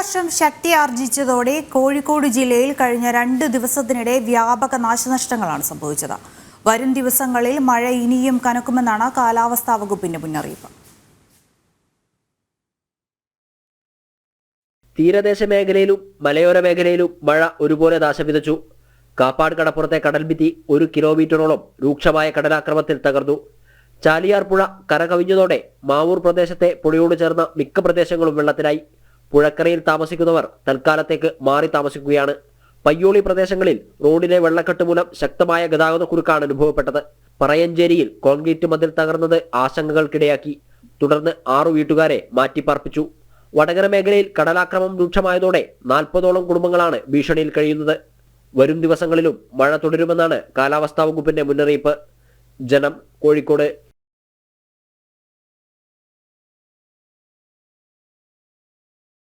കാലവർഷം ശക്തിയാർജിച്ചതോടെ കോഴിക്കോട് ജില്ലയിൽ കഴിഞ്ഞ രണ്ട് ദിവസത്തിനിടെ വ്യാപക നാശനഷ്ടങ്ങളാണ് സംഭവിച്ചത്. വരും ദിവസങ്ങളിൽ മഴ ഇനിയും കനക്കുമെന്നാണ് കാലാവസ്ഥാ വകുപ്പിന്റെ മുന്നറിയിപ്പ്. തീരദേശ മേഖലയിലും മലയോര മേഖലയിലും മഴ ഒരുപോലെ നാശം വിതച്ചു കാപ്പാട് കടപ്പുറത്തെ കടൽഭിത്തി ഒരു കിലോമീറ്ററോളം രൂക്ഷമായ കടലാക്രമത്തിൽ തകർന്നു. ചാലിയാർ പുഴ കരകവിഞ്ഞതോടെ മാവൂർ പ്രദേശത്തെ പുഴയോട് ചേർന്ന മിക്ക പ്രദേശങ്ങളും വെള്ളത്തിലായി. പുഴക്കരയിൽ താമസിക്കുന്നവർ തൽക്കാലത്തേക്ക് മാറി താമസിക്കുകയാണ്. പയ്യോളി പ്രദേശങ്ങളിൽ റോഡിലെ വെള്ളക്കെട്ട് മൂലം ശക്തമായ ഗതാഗത കുരുക്കാണ് അനുഭവപ്പെട്ടത്. പറയഞ്ചേരിയിൽ കോൺക്രീറ്റ് മതിൽ തകർന്നത് ആശങ്കകൾക്കിടയാക്കി. തുടർന്ന് ആറു വീട്ടുകാരെ മാറ്റിപ്പാർപ്പിച്ചു. വടകര മേഖലയിൽ കടലാക്രമം രൂക്ഷമായതോടെ നാൽപ്പതോളം കുടുംബങ്ങളാണ് ഭീഷണിയിൽ കഴിയുന്നത്. വരും ദിവസങ്ങളിലും മഴ തുടരുമെന്നാണ് കാലാവസ്ഥാ വകുപ്പിന്റെ മുന്നറിയിപ്പ്. ജനം കോഴിക്കോട്